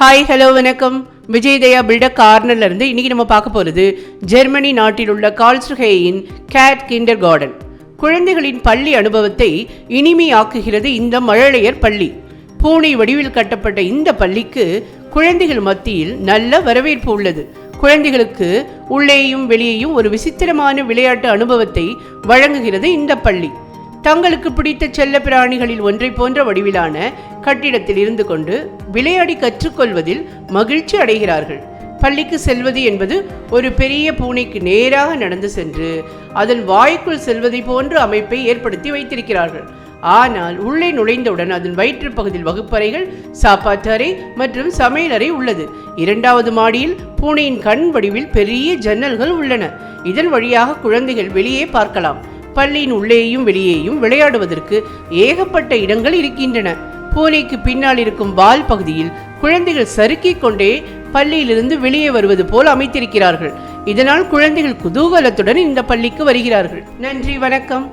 Hi hello வணக்கம். விஜயதயா filter கார்னர்ல இருந்து இன்னைக்கு நம்ம பார்க்க போகிறது ஜெர்மனி நாட்டில் உள்ள கால்ஸ்ருஹேயின் கேட் கிண்டர் கார்டன் குழந்தைகளின் பள்ளி அனுபவத்தை இனிமையாக்குகிறது இந்த மழலையர் பள்ளி. பூனை வடிவில் கட்டப்பட்ட இந்த பள்ளிக்கு குழந்தைகள் மத்தியில் நல்ல வரவேற்பு உள்ளது. குழந்தைகளுக்கு உள்ளேயும் வெளியேயும் ஒரு விசித்திரமான விளையாட்டு அனுபவத்தை வழங்குகிறது இந்த பள்ளி. தங்களுக்கு பிடித்த செல்ல பிராணிகளில் ஒன்றை போன்ற வடிவிலான கட்டிடத்தில் இருந்து கொண்டு விளையாடி கற்றுக்கொள்வதில் மகிழ்ச்சி அடைகிறார்கள். பள்ளிக்கு செல்வது என்பது ஒரு பெரிய பூனைக்கு நேராக நடந்து சென்று அதன் வாய்க்குள் செல்வதை போன்ற அமைப்பை ஏற்படுத்தி வைத்திருக்கிறார்கள். ஆனால் உள்ளே நுழைந்தவுடன் அதன் வயிற்று பகுதியில் வகுப்பறைகள் சாப்பாட்டு அறை மற்றும் சமையலறை உள்ளது. இரண்டாவது மாடியில் பூனையின் கண் வடிவில் பெரிய ஜன்னல்கள் உள்ளன. இதன் வழியாக குழந்தைகள் வெளியே பார்க்கலாம். பள்ளியின் உள்ளேயும் வெளியேயும் விளையாடுவதற்கு ஏகப்பட்ட இடங்கள் இருக்கின்றன. பூனைக்கு பின்னால் இருக்கும் வால் பகுதியில் குழந்தைகள் சறுக்கிக் கொண்டே பள்ளியிலிருந்து வெளியே வருவது போல் அமைத்திருக்கிறார்கள். இதனால் குழந்தைகள் குதூகலத்துடன் இந்த பள்ளிக்கு வருகிறார்கள். நன்றி வணக்கம்.